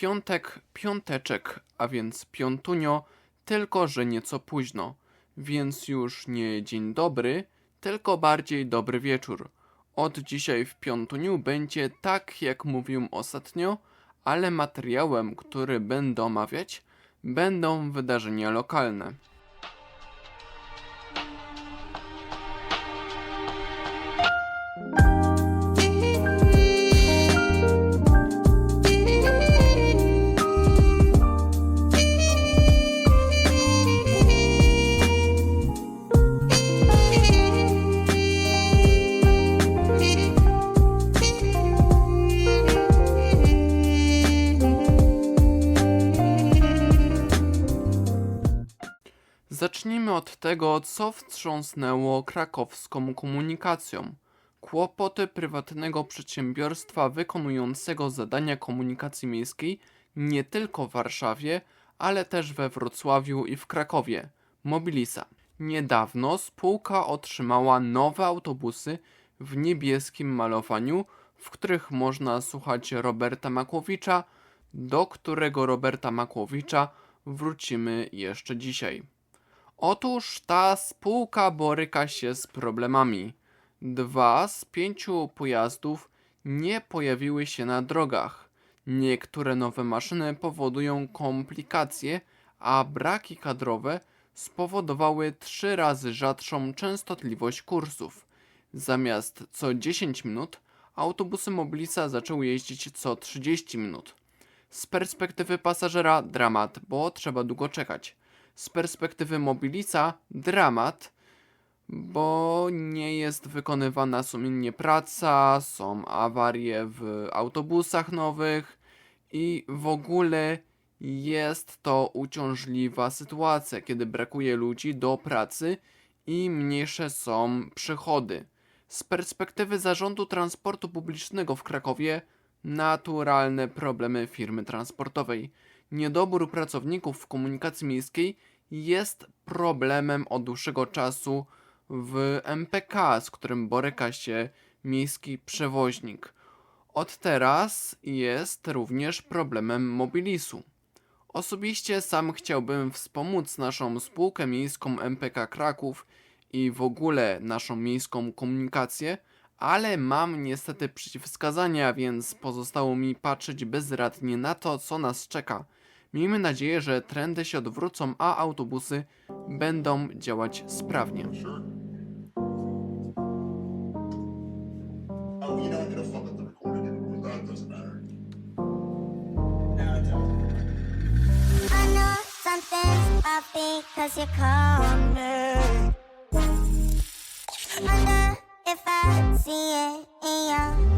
Piątek, piąteczek, a więc piątunio, tylko że nieco późno. Więc już nie dzień dobry, tylko bardziej dobry wieczór. Od dzisiaj w piątuniu będzie tak, jak mówiłem ostatnio, ale materiałem, który będę omawiać, będą wydarzenia lokalne. Zacznijmy od tego, co wstrząsnęło krakowską komunikacją. Kłopoty prywatnego przedsiębiorstwa wykonującego zadania komunikacji miejskiej nie tylko w Warszawie, ale też we Wrocławiu i w Krakowie. Mobilisa. Niedawno spółka otrzymała nowe autobusy w niebieskim malowaniu, w których można słuchać Roberta Makłowicza, do którego Roberta Makłowicza wrócimy jeszcze dzisiaj. Otóż ta spółka boryka się z problemami. Dwa z pięciu pojazdów nie pojawiły się na drogach. Niektóre nowe maszyny powodują komplikacje, a braki kadrowe spowodowały trzy razy rzadszą częstotliwość kursów. Zamiast co 10 minut, autobusy Mobilisa zaczęły jeździć co 30 minut. Z perspektywy pasażera dramat, bo trzeba długo czekać z perspektywy Mobilica dramat, bo nie jest wykonywana sumiennie praca, są awarie w autobusach nowych i w ogóle jest to uciążliwa sytuacja, kiedy brakuje ludzi do pracy i mniejsze są przychody. Z perspektywy zarządu transportu publicznego w Krakowie naturalne problemy firmy transportowej. Niedobór pracowników w komunikacji miejskiej jest problemem od dłuższego czasu w MPK, z którym boryka się miejski przewoźnik. Od teraz jest również problemem mobilisu. Osobiście sam chciałbym wspomóc naszą spółkę miejską MPK Kraków i w ogóle naszą miejską komunikację, ale mam niestety przeciwwskazania, więc pozostało mi patrzeć bezradnie na to, co nas czeka. Miejmy nadzieję, że trendy się odwrócą, a autobusy będą działać sprawnie. If I see it in your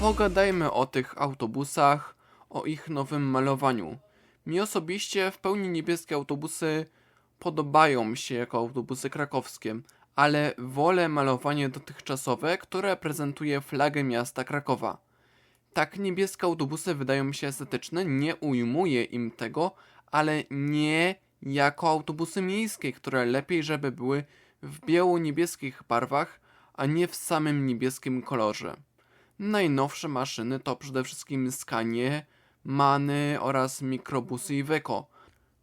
Pogadajmy o tych autobusach, o ich nowym malowaniu. Mi osobiście w pełni niebieskie autobusy podobają się jako autobusy krakowskie, ale wolę malowanie dotychczasowe, które prezentuje flagę miasta Krakowa. Tak niebieskie autobusy wydają mi się estetyczne, nie ujmuję im tego, ale nie jako autobusy miejskie, które lepiej, żeby były w biało-niebieskich barwach, a nie w samym niebieskim kolorze. Najnowsze maszyny to przede wszystkim Scanie, Many oraz mikrobusy Iveco.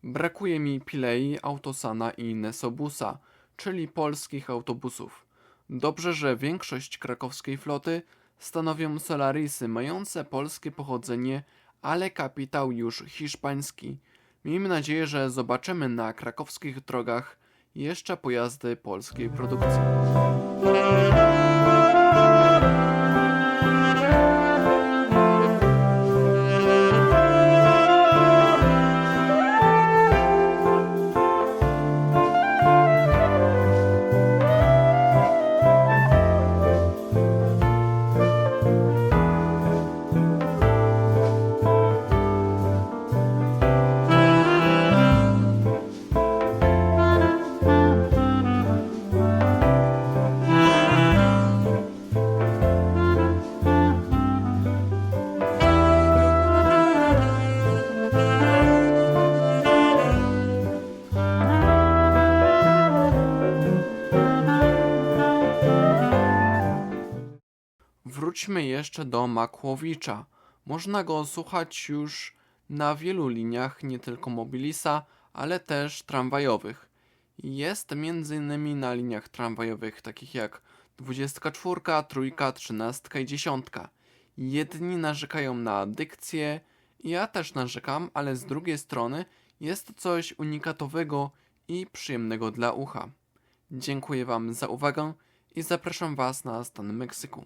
Brakuje mi Pilei, Autosana i Nesobusa, czyli polskich autobusów. Dobrze, że większość krakowskiej floty stanowią Solarisy mające polskie pochodzenie, ale kapitał już hiszpański. Miejmy nadzieję, że zobaczymy na krakowskich drogach jeszcze pojazdy polskiej produkcji. Wróćmy jeszcze do Makłowicza. Można go słuchać już na wielu liniach, nie tylko Mobilisa, ale też tramwajowych. Jest m.in. na liniach tramwajowych takich jak 24, 3, 13 i 10. Jedni narzekają na dykcję, ja też narzekam, ale z drugiej strony jest to coś unikatowego i przyjemnego dla ucha. Dziękuję Wam za uwagę i zapraszam Was na stan Meksyku.